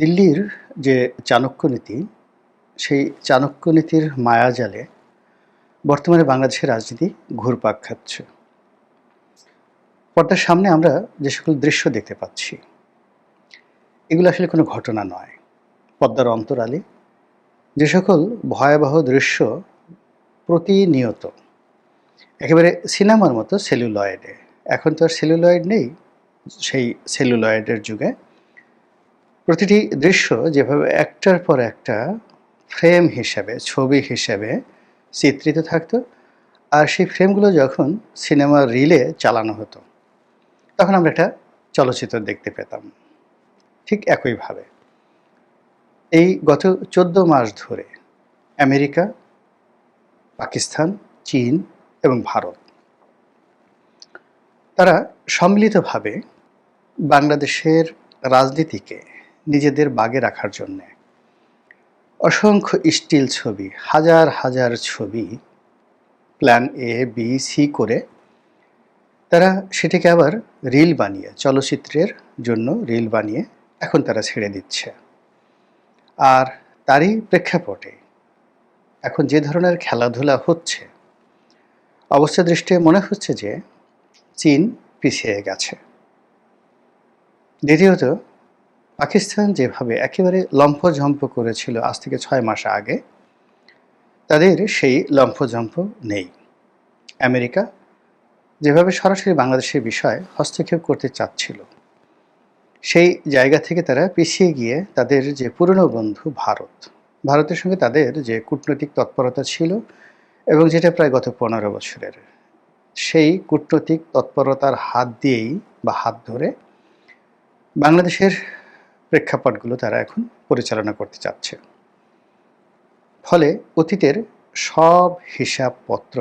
দিল্লির যে চাণক্য নীতি, সেই চাণক্য নীতির মায়াজালে বর্তমানে বাংলাদেশের রাজনীতি ঘুরপাক খাচ্ছে। পর্দার সামনে আমরা যে সকল দৃশ্য দেখতে পাচ্ছি, এগুলো আসলে কোনো ঘটনা নয়। পদ্মার অন্তরালে যে সকল ভয়াবহ দৃশ্য প্রতিনিয়ত, একেবারে সিনেমার মতো সেলুলয়েডে। এখন তো আর সেলুলয়েড নেই, সেই সেলুলয়েডের যুগে প্রতিটি দৃশ্য যেভাবে একটার পর একটা ফ্রেম হিসাবে, ছবি হিসাবে চিত্রিত থাকতো, আর সেই ফ্রেমগুলো যখন সিনেমা রিলে চালানো হতো, তখন আমরা একটা চলচ্চিত্র দেখতে পেতাম। ঠিক একইভাবে। এই গত চোদ্দ মাস ধরে আমেরিকা, পাকিস্তান, চীন এবং ভারত, তারা সম্মিলিতভাবে বাংলাদেশের রাজনীতিকে নিজেদের বাগে রাখার জন্যে। অসংখ্য স্টিল ছবি, হাজার হাজার ছবি, প্ল্যান এ, বি, সি করে তারা সেটাকে আবার রিল বানিয়ে, চলচ্চিত্রের জন্য রিল বানিয়ে এখন তারা ছেড়ে দিচ্ছে। আর তারই প্রেক্ষাপটে এখন যে ধরনের খেলাধুলা হচ্ছে, অবস্থা দৃষ্টি মনে হচ্ছে যে চীন পিছিয়ে গেছে। দ্বিতীয়ত পাকিস্তান যেভাবে একেবারে লম্ফঝম্প করেছিল আজ থেকে ছয় মাস আগে, তাদের সেই লম্ফঝম্প নেই। আমেরিকা যেভাবে সরাসরি বাংলাদেশের বিষয়ে হস্তক্ষেপ করতে চাচ্ছিল, সেই জায়গা থেকে তারা পিছিয়ে গিয়ে তাদের যে পুরনো বন্ধু ভারত, ভারতের সঙ্গে তাদের যে কূটনৈতিক তৎপরতা ছিল এবং যেটা প্রায় গত পনেরো বছরের, সেই কূটনৈতিক তৎপরতার হাত দিয়েই বা হাত ধরে বাংলাদেশের প্রেক্ষাপটগুলো তারা এখন পরিচালনা করতে চাচ্ছে। ফলে অতীতের সব হিসাবপত্র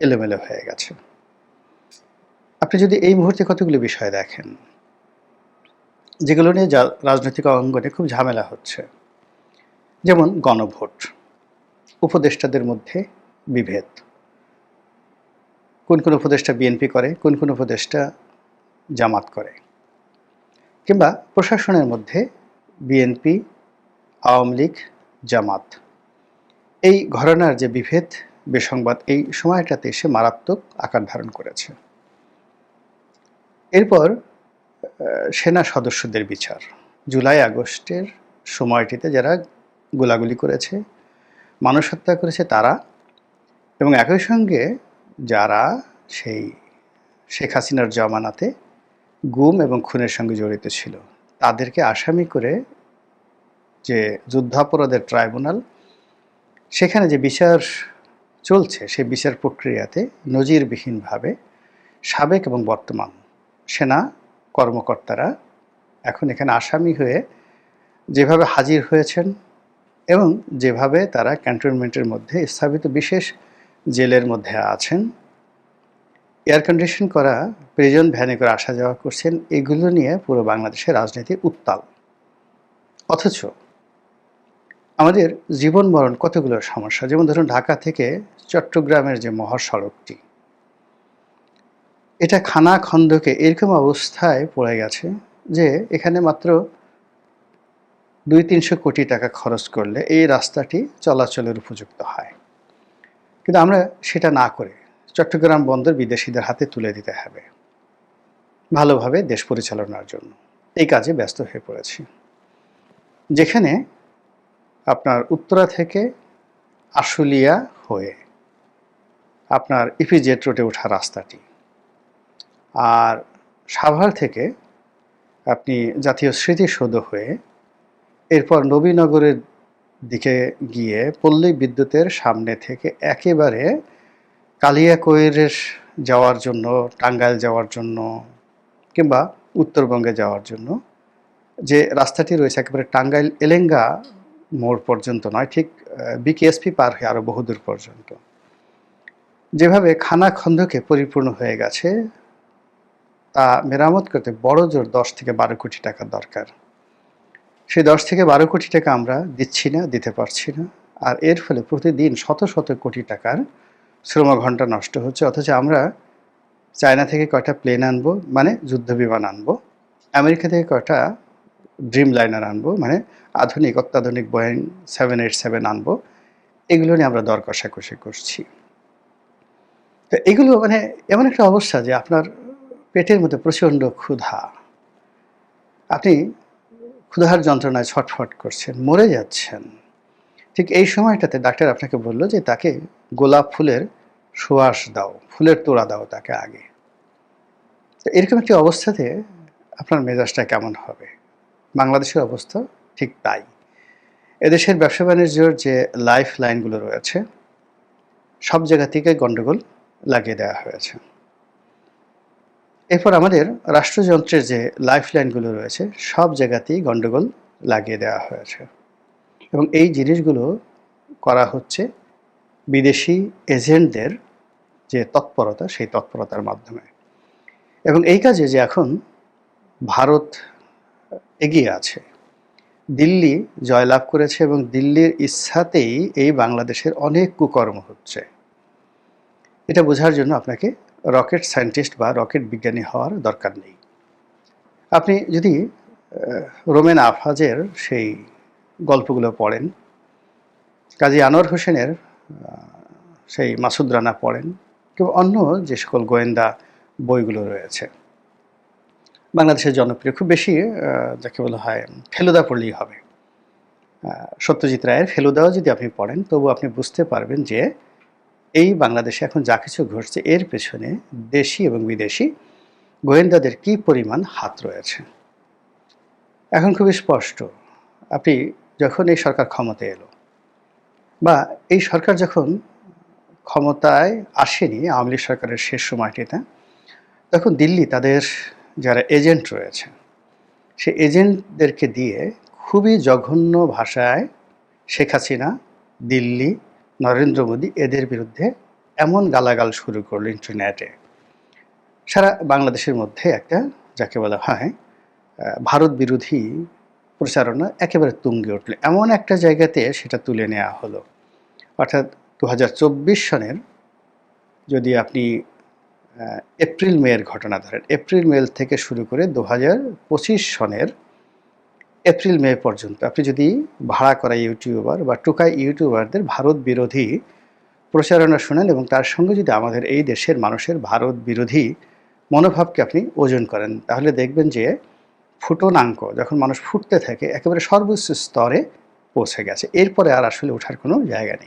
এলোমেলো হয়ে গেছে। আপনি যদি এই মুহূর্তে কতগুলো বিষয় দেখেন, যেগুলো নিয়ে রাজনৈতিক অঙ্গনে খুব ঝামেলা হচ্ছে, যেমন গণভোট, উপদেষ্টাদের মধ্যে বিভেদ। কোন কোন উপদেষ্টা বিএনপি করে, কোন কোন উপদেষ্টা জামাত করে। কিংবা প্রশাসনের মধ্যে বিএনপি আওয়ামী লীগ, জামাত। এই ঘটনার যে বিভেদ, বেসংবাদ এই সময়টাতে এসে মারাত্মক আকার ধারণ করেছে। এরপর সেনা সদস্যদের বিচার। জুলাই আগস্টের সময়টিতে যারা গোলাগুলি করেছে, মানুষ হত্যা করেছে তারা এবং একই সঙ্গে যারা সেই শেখ হাসিনার জমানাতে গুম এবং খুনের সঙ্গে জড়িত ছিল। তাদেরকে আসামি করে যে যুদ্ধাপরাধের ট্রাইব্যুনাল, সেখানে যে বিচার চলছে, সেই বিচার প্রক্রিয়াতে নজিরবিহীনভাবে সাবেক এবং বর্তমান সেনা কর্মকর্তারা এখন এখানে আসামি হয়ে যেভাবে হাজির হয়েছেন এবং যেভাবে তারা ক্যান্টনমেন্টের মধ্যে স্থাপিত বিশেষ জেলের মধ্যে আছেন এয়ার কন্ডিশন করা প্রিজন ভ্যানে করে আসা যাওয়া করছেন, এগুলো নিয়ে পুরো বাংলাদেশের রাজনীতি উত্তাল। অথচ আমাদের জীবন মরণ কতগুলো সমস্যা? যেমন ধরুন ঢাকা থেকে চট্টগ্রামের যে মহাসড়কটি, এটা খানা খন্দকে এরকম অবস্থায় পড়ে গেছে যে এখানে মাত্র দুই তিনশো কোটি টাকা খরচ করলে এই রাস্তাটি চলাচলের উপযুক্ত হয়। কিন্তু আমরা সেটা না করে চট্টগ্রাম বন্দর বিদেশিদের হাতে তুলে দিতে হবে। ভালোভাবে দেশ পরিচালনার জন্য। এই কাজে ব্যস্ত হয়ে পড়েছি। যেখানে আপনার উত্তরা থেকে আশুলিয়া হয়ে আপনার ইপিজেট রোডে ওঠা রাস্তাটি। আর সাভার থেকে আপনি জাতীয় স্মৃতিসৌধ হয়ে এরপর নবীনগরের দিকে গিয়ে পল্লী বিদ্যুতের সামনে থেকে একেবারে কালিয়াকৈরের যাওয়ার জন্য, টাঙ্গাইল যাওয়ার জন্য, কিংবা উত্তরবঙ্গে যাওয়ার জন্য, যে রাস্তাটি রয়েছে একেবারে টাঙ্গাইল এলেঙ্গা মোড় পর্যন্ত নয়, ঠিক বিকেএসপি পার হয়ে আরও বহুদূর পর্যন্ত। যেভাবে খানা খন্দকে পরিপূর্ণ হয়ে গেছে, তা মেরামত করতে বড় জোর দশ থেকে বারো কোটি টাকা দরকার। সেই দশ থেকে বারো কোটি টাকা আমরা দিচ্ছি না, দিতে পারছি না, আর এর ফলে প্রতিদিন শত শত কোটি টাকার শ্রম ঘণ্টা নষ্ট হচ্ছে, অথচ আমরা চায়না থেকে কয়টা প্লেন আনব মানে যুদ্ধ বিমান আনব, আমেরিকা থেকে কয়টা ড্রিম লাইনার আনব মানে আধুনিক, অত্যাধুনিক বয়েন সেভেন এইট সেভেন আনব, এগুলো নিয়ে আমরা দর কষাকষি করছি। তো এগুলো মানে এমন একটা অবস্থা যে আপনার পেটের মধ্যে প্রচণ্ড ক্ষুধা। আপনি ক্ষুধার যন্ত্রণায় ছটফট করছেন, মরে যাচ্ছেন। ঠিক এই সময়টাতে ডাক্তার আপনাকে বলল যে তাকে গোলাপ ফুলের সুয়াস দাও, ফুলের তোড়া দাও তাকে আগে। তো এরকম একটি অবস্থাতে আপনার মেজাজটা কেমন হবে? বাংলাদেশের অবস্থা ঠিক তাই। এদেশের ব্যবসা বাণিজ্যর যে লাইফ লাইনগুলো রয়েছে, সব জায়গা থেকে গণ্ডগোল লাগিয়ে দেওয়া হয়েছে। এরপর আমাদের রাষ্ট্রযন্ত্রের যে লাইফ লাইনগুলো রয়েছে, সব জায়গাতেই গণ্ডগোল লাগিয়ে দেওয়া হয়েছে। এবং এই জিনিসগুলো করা হচ্ছে বিদেশি এজেন্টদের যে তৎপরতা, সেই তৎপরতার মাধ্যমে। এবং এই কাজে যে এখন ভারত এগিয়ে আছে, দিল্লি জয়লাভ করেছে এবং দিল্লির ইচ্ছাতেই এই বাংলাদেশের অনেক কুকর্ম হচ্ছে। এটা বোঝার জন্য আপনাকে রকেট সায়েন্টিস্ট বা রকেট বিজ্ঞানী হওয়ার দরকার নেই। আপনি যদি রোমেন আফাজের সেই গল্পগুলো পড়েন। কাজী আনোয়ার হোসেনের সেই মাসুদ রানা পড়েন, কিংবা অন্য যে সকল গোয়েন্দা বইগুলো রয়েছে। বাংলাদেশের জনপ্রিয়, খুব বেশি যাকে বলা হয় ফেলুদা পড়লেই হবে। সত্যজিৎ রায়ের ফেলুদাও যদি আপনি পড়েন, তবু আপনি বুঝতে পারবেন যে এই বাংলাদেশে এখন যা কিছু ঘটছে, এর পেছনে দেশি এবং বিদেশি গোয়েন্দাদের কি পরিমাণ হাত রয়েছে। এখন খুবই স্পষ্ট, আপনি যখন এই সরকার ক্ষমতায় এলো, বা এই সরকার যখন ক্ষমতায় আসেনি আওয়ামী লীগ সরকারের শেষ সময়টিতে, তখন দিল্লি তাদের যারা এজেন্ট রয়েছে সে এজেন্টদেরকে দিয়ে খুবই জঘন্য ভাষায় শেখ হাসিনা, দিল্লি, নরেন্দ্র মোদী এদের বিরুদ্ধে এমন গালাগাল শুরু করল ইন্টারনেটে। সারা বাংলাদেশের মধ্যে একটা, যাকে বলা হয় ভারত বিরোধী প্রচারণা একেবারে তুঙ্গে উঠল। এমন একটা জায়গাতে সেটা তুলে নেওয়া হলো। অর্থাৎ দু হাজার চব্বিশ সনের যদি আপনি এপ্রিল মেয়ের ঘটনা ধরেন, এপ্রিল মে থেকে শুরু করে দু হাজার পঁচিশ সনের এপ্রিল মে পর্যন্ত আপনি যদি ভাড়া করা ইউটিউবার বা টুকাই ইউটিউবারদের ভারত বিরোধী প্রচারণা শোনেন এবং তার সঙ্গে যদি আমাদের এই দেশের মানুষের ভারত বিরোধী মনোভাবকে আপনি ওজন করেন, তাহলে দেখবেন যে ফুটনাঙ্ক, যখন মানুষ ফুটতে থাকে, একেবারে সর্বোচ্চ স্তরে পৌঁছে গেছে। এরপরে আর আসলে ওঠার কোনো জায়গা নেই।